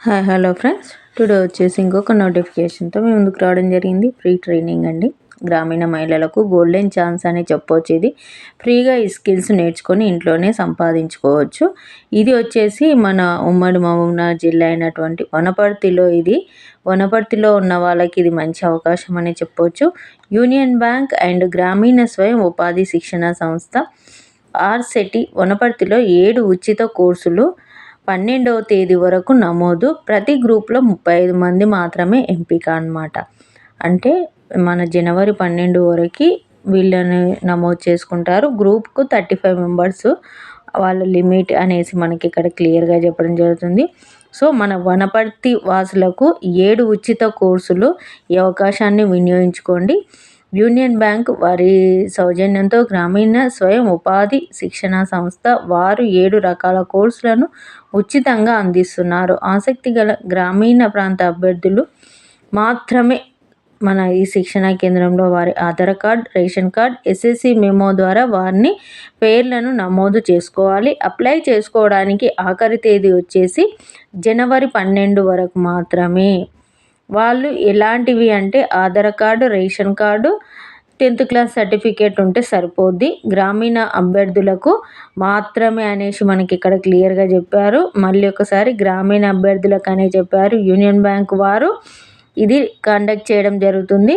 Hi hello friends today వచ్చేసి ఇంకొక నోటిఫికేషన్తో మేము ముందుకు రావడం జరిగింది. ఫ్రీ ట్రైనింగ్ అండి. గ్రామీణ మహిళలకు గోల్డెన్ ఛాన్స్ అని చెప్పవచ్చు ఇది ఫ్రీగా ఈ స్కిల్స్ నేర్చుకొని ఇంట్లోనే సంపాదించుకోవచ్చు. ఇది వచ్చేసి మన ఉమ్మడి మహబూబ్నగర్ జిల్లా అయినటువంటి వనపర్తిలో ఇది. వనపర్తిలో ఉన్న వాళ్ళకి ఇది మంచి అవకాశం అని చెప్పవచ్చు యూనియన్ బ్యాంక్ అండ్ గ్రామీణ స్వయం ఉపాధి శిక్షణ సంస్థ ఆర్సెటి వనపర్తిలో ఏడు ఉచిత కోర్సులు పన్నెండవ తేదీ వరకు నమోదు ప్రతి గ్రూప్లో ముప్పై ఐదు మంది మాత్రమే ఎంపిక అనమాట అంటే మన జనవరి పన్నెండు వరకు వీళ్ళని నమోదు చేసుకుంటారు. గ్రూప్కు థర్టీ ఫైవ్ మెంబర్స్ వాళ్ళ లిమిట్ అనేసి మనకి ఇక్కడ క్లియర్గా చెప్పడం జరుగుతుంది. సో మన వనపర్తి వాసులకు ఏడు ఉచిత కోర్సులు ఈ అవకాశాన్ని వినియోగించుకోండి. యూనియన్ బ్యాంక్ వారి సౌజన్యంతో గ్రామీణ స్వయం ఉపాధి శిక్షణ సంస్థ వారు ఏడు రకాల కోర్సులను ఉచితంగా అందిస్తున్నారు. ఆసక్తి గల గ్రామీణ ప్రాంత అభ్యర్థులు మాత్రమే మన ఈ శిక్షణ కేంద్రంలో వారి Aadhaar card ration card SSC memo ద్వారా వారిని పేర్లను నమోదు చేసుకోవాలి. అప్లై చేసుకోవడానికి ఆఖరి తేదీ వచ్చేసి జనవరి పన్నెండు వరకు మాత్రమే. వాళ్ళు ఎలాంటివి అంటే Aadhaar card ration card tenth class certificate ఉంటే సరిపోద్ది. గ్రామీణ అభ్యర్థులకు మాత్రమే అనేసి మనకి ఇక్కడ క్లియర్గా చెప్పారు. మళ్ళీ ఒకసారి గ్రామీణ అభ్యర్థులకు అనే చెప్పారు యూనియన్ బ్యాంక్ వారు. ఇది కండక్ట్ చేయడం జరుగుతుంది.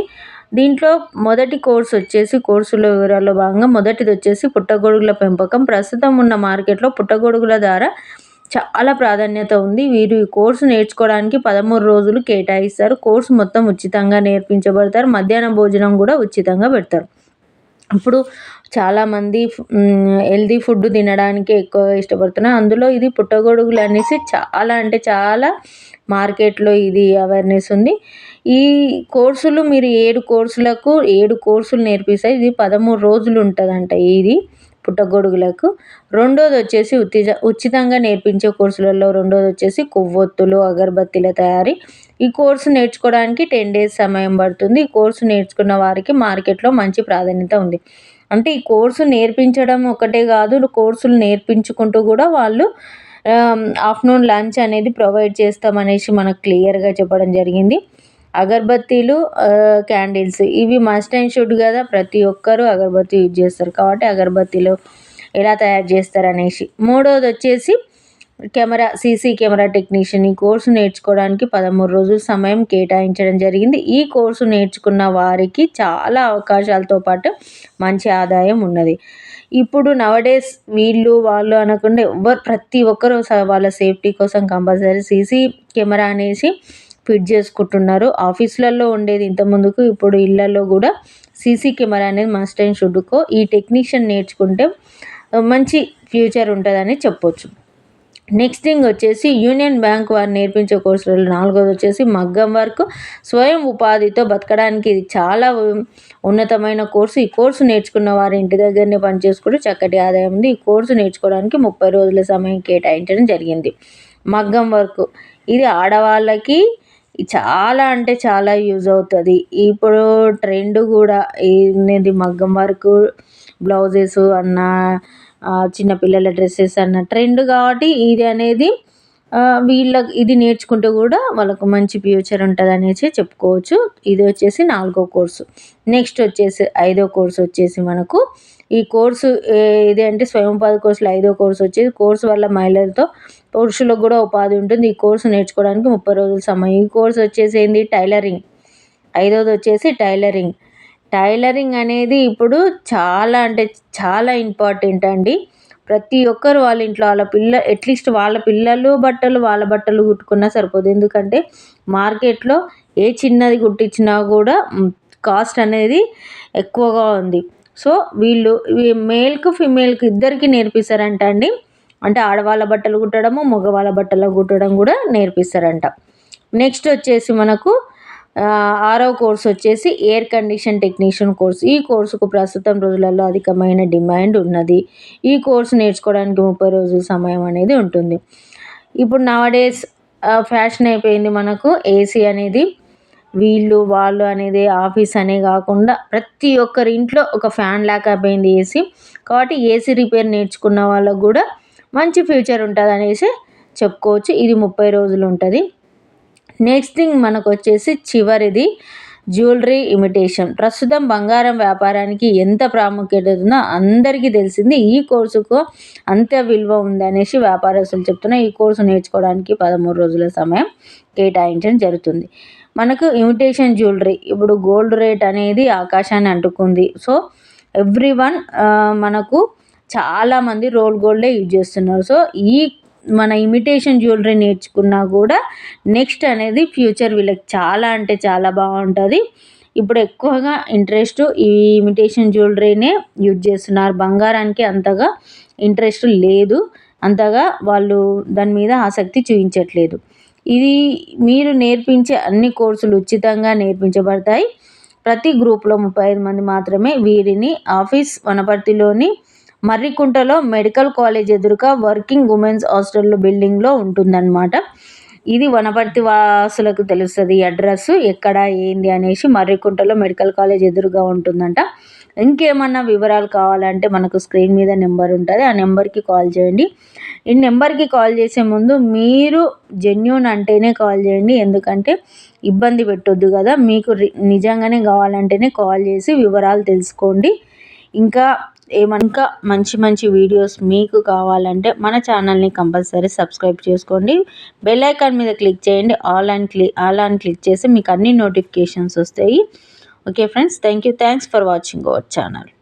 దీంట్లో మొదటి కోర్సు వచ్చేసి కోర్సుల వివరాల్లో భాగంగా మొదటిది వచ్చేసి పుట్టగొడుగుల పెంపకం. ప్రస్తుతం ఉన్న మార్కెట్లో పుట్టగొడుగుల ద్వారా చాలా ప్రాధాన్యత ఉంది. వీరు ఈ కోర్సు నేర్చుకోవడానికి పదమూడు రోజులు కేటాయిస్తారు. కోర్సు మొత్తం ఉచితంగా నేర్పించబడతారు. మధ్యాహ్నం భోజనం కూడా ఉచితంగా పెడతారు. ఇప్పుడు చాలామంది హెల్దీ ఫుడ్ తినడానికి ఎక్కువ ఇష్టపడుతున్నారు. అందులో ఇది పుట్టగొడుగులు అనేసి చాలా అంటే చాలా మార్కెట్లో ఇది అవేర్నెస్ ఉంది. ఈ కోర్సులు మీరు ఏడు కోర్సులకు ఏడు కోర్సులు నేర్పిస్తాయి ఇది పదమూడు రోజులు ఉంటుందంట. ఇది పుట్టగొడుగులకు. రెండోది వచ్చేసి ఉచిత ఉచితంగా నేర్పించే కోర్సులలో రెండోది వచ్చేసి కొవ్వొత్తులు అగరబత్తీల తయారీ. ఈ కోర్సు నేర్చుకోవడానికి టెన్ డేస్ సమయం పడుతుంది. ఈ కోర్సు నేర్చుకున్న వారికి మార్కెట్లో మంచి ప్రాధాన్యత ఉంది. అంటే ఈ కోర్సు నేర్పించడం ఒకటే కాదు కోర్సులు నేర్పించుకుంటూ కూడా వాళ్ళు ఆఫ్టర్నూన్ లంచ్ అనేది ప్రొవైడ్ చేస్తామనేసి మనకు క్లియర్గా చెప్పడం జరిగింది. అగరబత్తీలు క్యాండిల్స్. ఇవి మస్ట్ అండ్ షుడ్ కదా ప్రతి ఒక్కరూ అగరబత్తి యూజ్ చేస్తారు. కాబట్టి అగరబత్తీలు ఎలా తయారు చేస్తారు అనేసి మూడవది వచ్చేసి కెమెరా సీసీ కెమెరా టెక్నీషియన్. ఈ కోర్సు నేర్చుకోవడానికి పదమూడు రోజుల సమయం కేటాయించడం జరిగింది. ఈ కోర్సు నేర్చుకున్న వారికి చాలా అవకాశాలతో పాటు మంచి ఆదాయం ఉన్నది. ఇప్పుడు నవడేస్ వీళ్ళు వాళ్ళు అనకుండా ఎవరు ప్రతి ఒక్కరు వాళ్ళ సేఫ్టీ కోసం కంపల్సరీ సీసీ కెమెరా అనేసి ఫిట్ చేసుకుంటున్నారు. ఆఫీసులలో ఉండేది ఇంతకుముందుకు ఇప్పుడు ఇళ్ళల్లో కూడా సీసీ కెమెరా అనేది మస్ట్ అండ్ షుడ్కో ఈ టెక్నీషియన్ నేర్చుకుంటే మంచి ఫ్యూచర్ ఉంటుందని చెప్పొచ్చు. నెక్స్ట్ థింగ్ వచ్చేసి యూనియన్ బ్యాంక్ వారు నేర్పించే కోర్సులలో నాలుగోది వచ్చేసి మగ్గం వర్క్. స్వయం ఉపాధితో బతకడానికి ఇది చాలా ఉన్నతమైన కోర్సు. ఈ కోర్సు నేర్చుకున్న వారి ఇంటి దగ్గరనే పనిచేసుకుంటూ చక్కటి ఆదాయం ఉంది. ఈ కోర్సు నేర్చుకోవడానికి ముప్పై రోజుల సమయం కేటాయించడం జరిగింది. మగ్గం వర్క్. ఇది ఆడవాళ్ళకి చాలా అంటే చాలా యూజ్ అవుతుంది. ఇప్పుడు ట్రెండ్ కూడా ఏంది మగ్గం వర్క్ బ్లౌజెస్ అన్న చిన్నపిల్లల డ్రెస్సెస్ అన్న ట్రెండ్ కాబట్టి ఇది అనేది వీళ్ళ ఇది నేర్చుకుంటే కూడా వాళ్ళకు మంచి ఫ్యూచర్ ఉంటుంది అనేసి చెప్పుకోవచ్చు. ఇది వచ్చేసి నాలుగో కోర్సు. నెక్స్ట్ వచ్చేసి ఐదో కోర్సు వచ్చేసి మనకు ఈ కోర్సు ఇది అంటే స్వయం ఉపాధి కోర్సులో ఐదో కోర్సు వచ్చేది. కోర్సు వల్ల మహిళలతో పురుషులకు కూడా ఉపాధి ఉంటుంది. ఈ కోర్సు నేర్చుకోవడానికి ముప్పై రోజుల సమయం. ఈ కోర్సు వచ్చేసి ఏంది? టైలరింగ్ ఐదోది వచ్చేసి టైలరింగ్ టైలరింగ్ అనేది ఇప్పుడు చాలా అంటే చాలా ఇంపార్టెంట్ అండి. ప్రతి ఒక్కరు వాళ్ళ ఇంట్లో వాళ్ళ పిల్ల అట్లీస్ట్ వాళ్ళ పిల్లలు బట్టలు వాళ్ళ బట్టలు కుట్టుకున్నా సరిపోదు. ఎందుకంటే మార్కెట్లో ఏ చిన్నది కుట్టించినా కూడా కాస్ట్ అనేది ఎక్కువగా ఉంది. సో వీళ్ళు మేల్కు ఫిమేల్కి ఇద్దరికి నేర్పిస్తారంట అండి. అంటే ఆడవాళ్ళ బట్టలు కుట్టడము మగవాళ్ళ బట్టలు కుట్టడం కూడా నేర్పిస్తారంట. నెక్స్ట్ వచ్చేసి మనకు ఆరో కోర్స్ వచ్చేసి ఎయిర్ కండిషన్ టెక్నీషియన్ కోర్స్. ఈ కోర్సుకు ప్రస్తుతం రోజులలో అధికమైన డిమాండ్ ఉన్నది. ఈ కోర్సు నేర్చుకోవడానికి ముప్పై రోజుల సమయం అనేది ఉంటుంది. ఇప్పుడు నవడేస్ ఫ్యాషన్ అయిపోయింది మనకు. ఏసీ అనేది వీళ్ళు వాళ్ళు అనేది ఆఫీస్ అనే కాకుండా ప్రతి ఒక్కరి ఇంట్లో ఒక ఫ్యాన్ లాక్ అయిపోయింది ఏసీ కాబట్టి ఏసీ రిపేర్ నేర్చుకున్న వాళ్ళకు కూడా మంచి ఫ్యూచర్ ఉంటుంది అనేసి చెప్పుకోవచ్చు. ఇది ముప్పై రోజులు ఉంటుంది. నెక్స్ట్ థింగ్ మనకు వచ్చేసి చివరిది జ్యువెలరీ ఇమిటేషన్ ప్రస్తుతం బంగారం వ్యాపారానికి ఎంత ప్రాముఖ్యత ఉందో అందరికీ తెలిసింది. ఈ కోర్సుకు అంత విలువ ఉందనేసి వ్యాపారస్తులు చెప్తున్నారు ఈ కోర్సు నేర్చుకోవడానికి పదమూడు రోజుల సమయం కేటాయించడం జరుగుతుంది. మనకు ఇమిటేషన్ జ్యువెలరీ ఇప్పుడు గోల్డ్ రేట్ అనేది ఆకాశాన్ని అంటుకుంది. సో ఎవ్రీ వన్ మనకు చాలామంది రోల్ గోల్డే యూజ్ చేస్తున్నారు. సో ఈ మన ఇమిటేషన్ జ్యువెలరీ నేర్చుకున్నా కూడా నెక్స్ట్ అనేది ఫ్యూచర్ వీళ్ళకి చాలా అంటే చాలా బాగుంటుంది. ఇప్పుడు ఎక్కువగా ఇంట్రెస్ట్ ఈ ఇమిటేషన్ జ్యువెలరీనే యూజ్ చేస్తున్నారు. బంగారానికి అంతగా ఇంట్రెస్ట్ లేదు. అంతగా వాళ్ళు దాని మీద ఆసక్తి చూపించట్లేదు. ఇది మీరు నేర్పించే అన్ని కోర్సులు ఉచితంగా నేర్పించబడతాయి. ప్రతి గ్రూప్లో ముప్పై ఐదు మంది మాత్రమే వీరిని ఆఫీస్ వనపర్తిలోని మర్రికుంటలో మెడికల్ కాలేజ్ ఎదురుగా వర్కింగ్ ఉమెన్స్ హాస్టల్లో బిల్డింగ్లో ఉంటుందన్నమాట. ఇది వనపర్తి వాసులకు తెలుస్తుంది అడ్రస్ ఎక్కడ ఏంది అనేసి మర్రికుంటలో మెడికల్ కాలేజ్ ఎదురుగా ఉంటుందంట. ఇంకేమన్నా వివరాలు కావాలంటే మనకు స్క్రీన్ మీద నెంబర్ ఉంటుంది. ఆ నెంబర్కి కాల్ చేయండి. ఈ నెంబర్కి కాల్ చేసే ముందు మీరు జెన్యున్ అంటేనే కాల్ చేయండి. ఎందుకంటే ఇబ్బంది పెట్టొద్దు కదా. మీకు నిజంగానే కావాలంటేనే కాల్ చేసి వివరాలు తెలుసుకోండి. ఇంకా ఏమన్నా మంచి మంచి వీడియోస్ మీకు కావాలంటే మన ఛానల్ని కంపల్సరీ సబ్స్క్రైబ్ చేసుకోండి. బెల్ ఐకాన్ మీద క్లిక్ చేయండి. All and click all and click చేసి మీకు అన్ని నోటిఫికేషన్స్ వస్తాయి. Okay friends thank you thanks for watching our channel